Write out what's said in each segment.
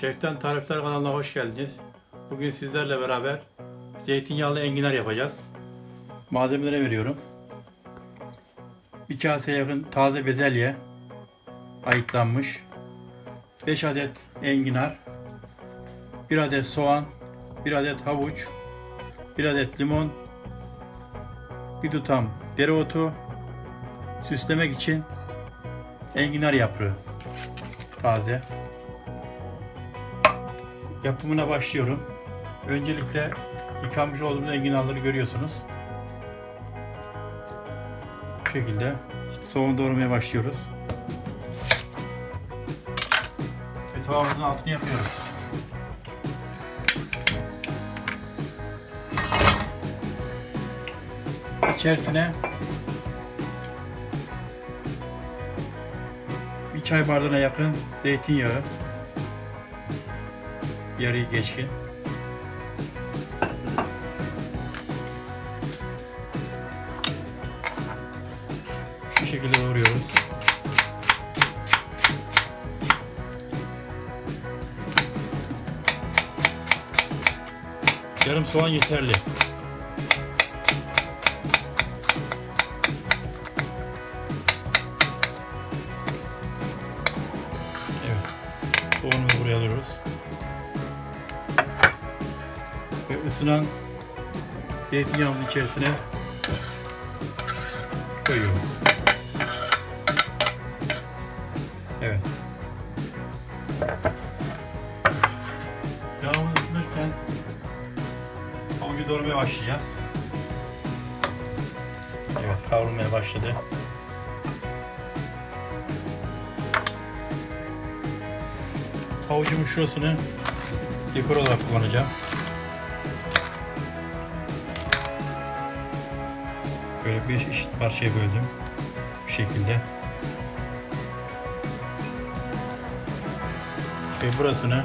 Şeften Tarifler kanalına hoş geldiniz. Bugün sizlerle beraber zeytinyağlı enginar yapacağız. Malzemeleri veriyorum. Bir kase yakın taze bezelye ayıklanmış. 5 adet enginar, 1 adet soğan, 1 adet havuç, 1 adet limon, bir tutam dereotu, süslemek için enginar yaprağı taze. Yapımına başlıyorum. Öncelikle yıkanmış olduğumuz enginarları görüyorsunuz. Bu şekilde soğan doğramaya başlıyoruz. Ve tavamızın altını yapıyoruz. İçerisine bir çay bardağına yakın zeytinyağı, yarı geçkin. Bu şekilde doğruyoruz. Yarım soğan yeterli. Ve ısınan zeytinyağının içerisine koyuyoruz. Evet. Yağımız ısınırken havucu doğramaya başlayacağız. Evet kavrulmaya başladı. Havucumun şurasını dekor olarak kullanacağım. Böyle bir eşit parçaya böldüm. Bu şekilde. Ve burasını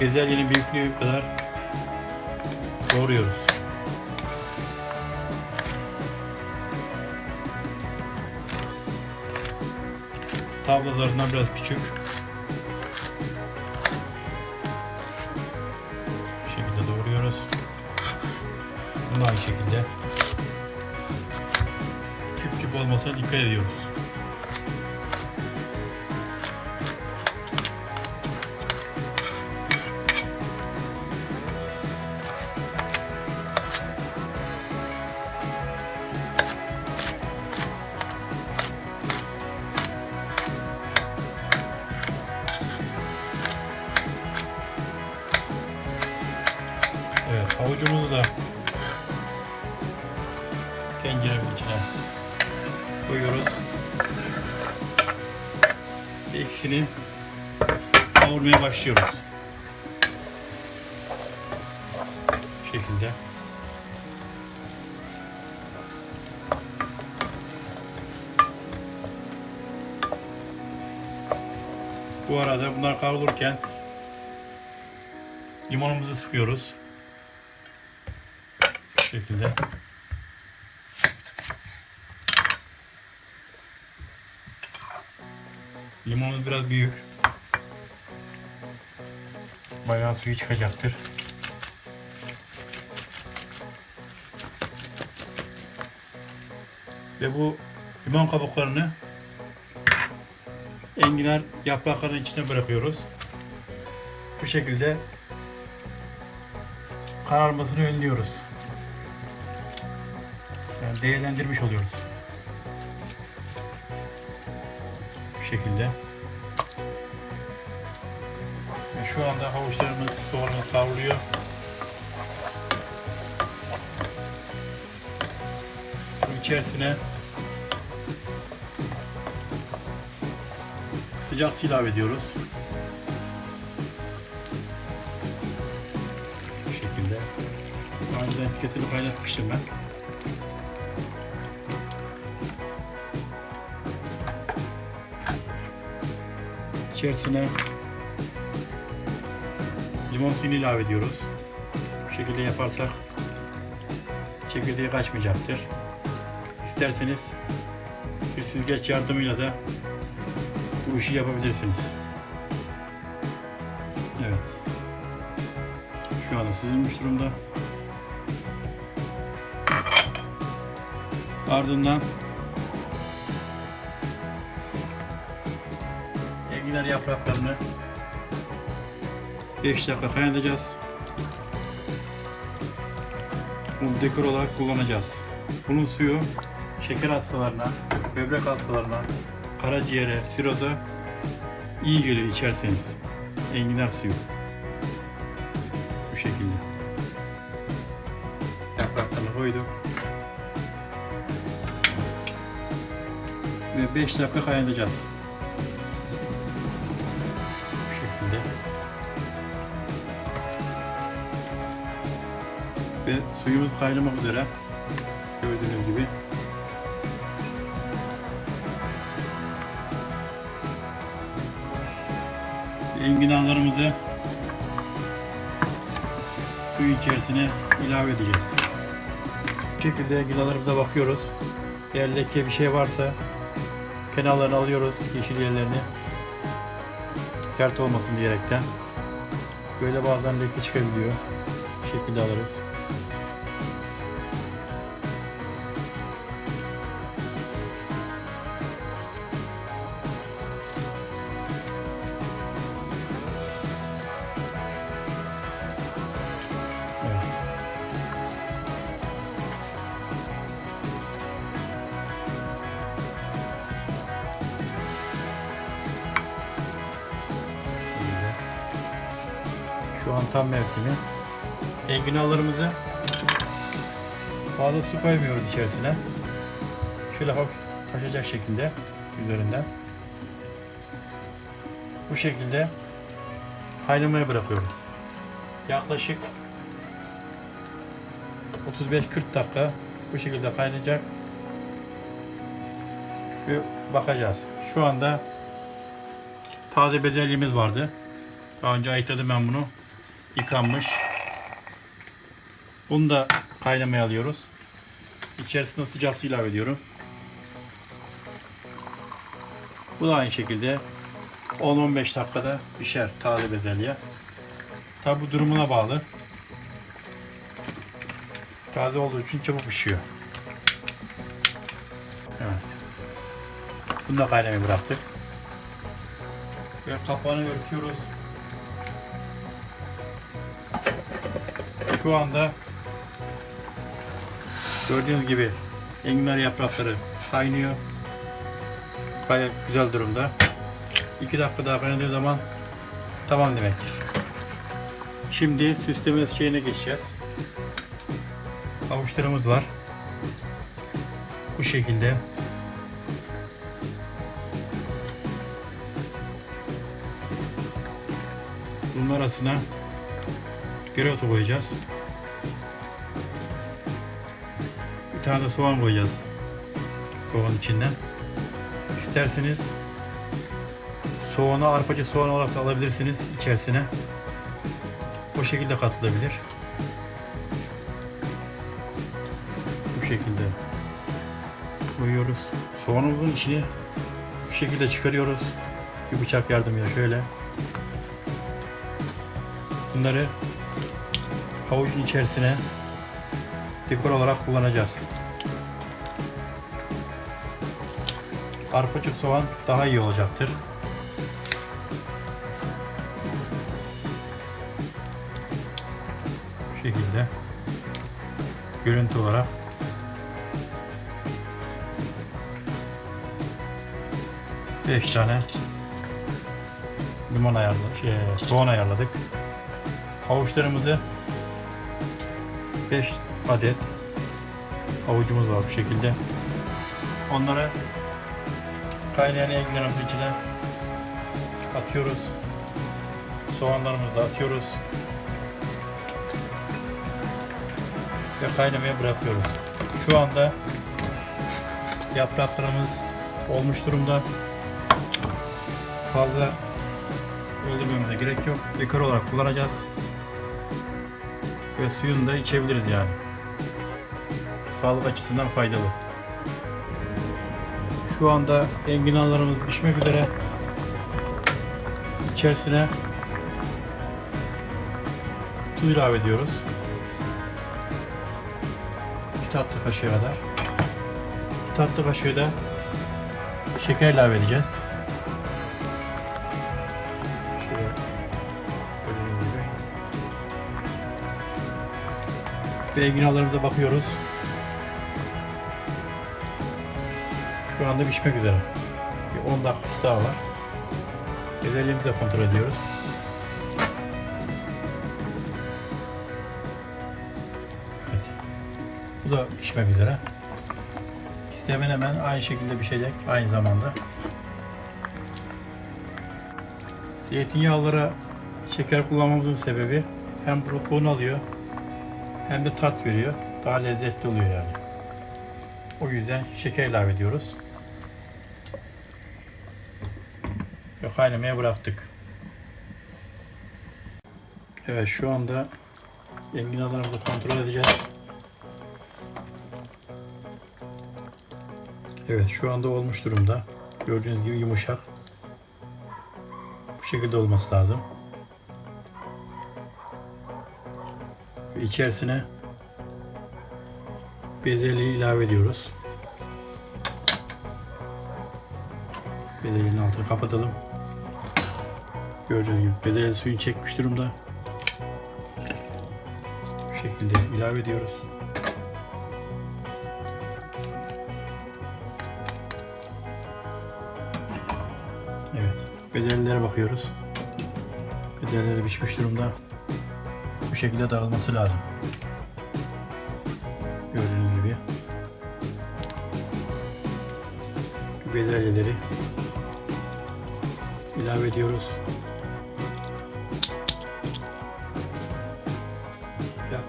bezelyenin büyüklüğü kadar doğruyoruz. Tavla zarından biraz küçük. Bu şekilde doğruyoruz. Bunu aynı şekilde olmasına dikkat ediyoruz. Evet, havucumuzu da tencerenin içine koyuyoruz. Ve İkisini kavurmaya başlıyoruz. Bu şekilde. Bu arada bunlar kavrulurken limonumuzu sıkıyoruz. Bu şekilde. Limonumuz biraz büyük. Bayağı suyu çıkacaktır. Ve bu limon kabuklarını enginar yapraklarının içine bırakıyoruz. Bu şekilde kararmasını önlüyoruz. Yani değerlendirmiş oluyoruz. Şekilde. Ve şu anda havuçlarımız, soğanımız kavruluyor. İçerisine sıcak ilave ediyoruz. Bu şekilde. Daha önceden etiketini kaynatmıştım ben. İçerisine limon suyunu ilave ediyoruz. Bu şekilde yaparsak çekirdeği kaçmayacaktır. İsterseniz bir süzgeç yardımıyla da bu işi yapabilirsiniz. Evet. Şu anda süzülmüş durumda. Ardından enginar yapraklarını 5 dakika kaynatacağız. Bunu dekor olarak kullanacağız. Bunun suyu şeker hastalarına, böbrek hastalarına, karaciğere, siroza iyi geliyor içerseniz. Enginar suyu. Bu şekilde. Yapraklarını koyduk. Ve 5 dakika kaynatacağız. Şekilde. Ve suyumuz kaynamak üzere. Gördüğünüz gibi. enginarlarımızı suyun içerisine ilave edeceğiz. Bu şekilde enginarlarımıza bakıyoruz. Eğer leke bir şey varsa kenarlarını alıyoruz, yeşil yerlerini. Sert olmasın diyerekten. Böyle bazen leke çıkabiliyor. Bu şekilde alırız. Tam mevsimi. Enginarlarımızı fazla su koymuyoruz içerisine. Şöyle hafif taşacak şekilde üzerinden. Bu şekilde kaynamaya bırakıyoruz. Yaklaşık 35-40 dakika bu şekilde kaynayacak. Ve bakacağız. Şu anda taze bezelyemiz vardı. Daha önce ayıkladım ben bunu. Yıkanmış. Bunu da kaynamaya alıyoruz. İçerisine sıcak su ilave ediyorum. Bu da aynı şekilde 10-15 dakikada pişer taze bezelye. Tabi bu durumuna bağlı. Taze olduğu için çabuk pişiyor. Evet. Bunu da kaynamaya bıraktık. Ve kapağını örtüyoruz. Şu anda gördüğünüz gibi enginar yaprakları kaynıyor. Gayet güzel durumda. 2 dakika daha kaynadığı zaman tamam demektir. Şimdi süsleme şeyine geçeceğiz. Avuçlarımız var. Bu şekilde. Bunun arasına gerotu koyacağız. Tane de soğan koyacağız. Soğan içinden. İsterseniz soğanı arpacı soğan olarak da alabilirsiniz içerisine. O şekilde katılabilir. Bu şekilde koyuyoruz. Soğanımızın içini bu şekilde çıkarıyoruz. Bir bıçak yardımıyla şöyle. Bunları havucun içerisine dekor olarak kullanacağız. Arpacık soğan daha iyi olacaktır. Bu şekilde görüntü olarak beş tane limon ayarladık, şey, soğan ayarladık. Havuçlarımızı 5 adet havucumuz var bu şekilde. Onları kaynayan enginarımızın içine atıyoruz. Soğanlarımızı da atıyoruz. Ve kaynamaya bırakıyoruz. Şu anda yapraklarımız olmuş durumda. Fazla öldürmemize gerek yok. Dekor olarak kullanacağız. Ve suyunu da içebiliriz yani. Sağlık açısından faydalı. Şu anda enginarlarımız pişmek üzere. İçerisine Tuz ilave ediyoruz. Bir tatlı kaşığı kadar. Bir tatlı kaşığı da şeker ilave edeceğiz. Ve enginarlarımıza bakıyoruz. Şu anda pişmek üzere. Bir 10 dakikası daha var. Bezelyeimizi de kontrol ediyoruz. Evet. Bu da pişmek üzere. De hemen hemen aynı şekilde pişecek aynı zamanda. Zeytinyağlara şeker kullanmamızın sebebi hem protein alıyor hem de tat veriyor. Daha lezzetli oluyor yani. O yüzden şeker ilave ediyoruz. Kaynamaya bıraktık. Evet şu anda enginarlarımızı kontrol edeceğiz. Evet şu anda olmuş durumda. Gördüğünüz gibi yumuşak. Bu şekilde olması lazım. Ve içerisine bezelyeyi ilave ediyoruz. Bezelyenin altını kapatalım. Gördüğünüz gibi bezelye suyunu çekmiş durumda. Bu şekilde ilave ediyoruz. Evet, bezelyelere bakıyoruz. Bezelyeleri pişmiş durumda. Bu şekilde dağılması lazım. Gördüğünüz gibi. Bezelyeleri ilave ediyoruz.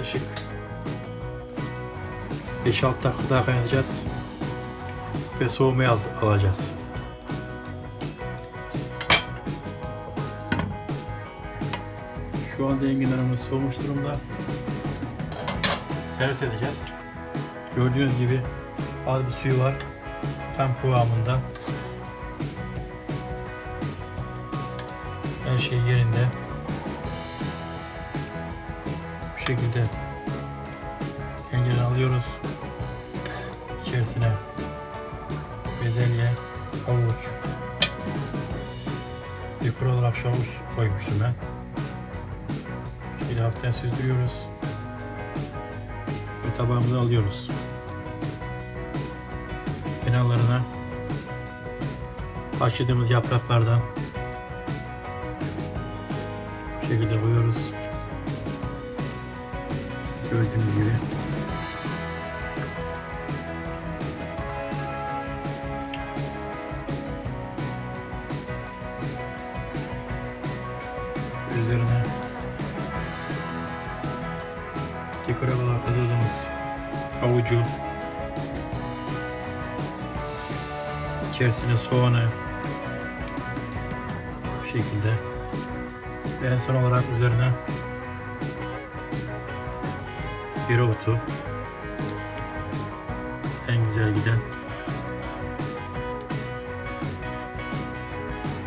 Yaklaşık 5-6 dakika daha kaynatacağız ve soğumaya al- alacağız. Şu anda enginarımız soğumuş durumda. Servis edeceğiz. Gördüğünüz gibi az bir suyu var. Tam kıvamında. Her şey yerinde. Şekilde tencereden alıyoruz. İçerisine bezelye, havuç, dekor olarak havuç koymuştum ben. Şöyle hafiften süzdürüyoruz. Ve tabağımıza alıyoruz. Kenarlarına haşladığımız yapraklardan şekilde koyuyoruz. Gördüğünüz gibi. Üzerine dekor olarak hazırladığımız havucu içerisine soğanı bu şekilde ve en son olarak üzerine dereotu en güzel giden.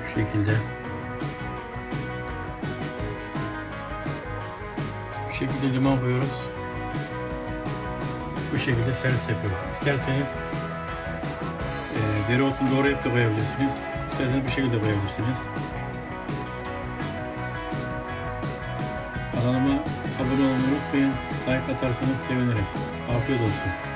Bu şekilde. Bu şekilde limon koyuyoruz. Bu şekilde servis yapıyoruz. İsterseniz e, dereotunu doğrayıp da koyabilirsiniz. İsterseniz bu şekilde koyabilirsiniz. Kanalıma abone olmayı unutmayın. Like atarsanız sevinirim. Afiyet olsun.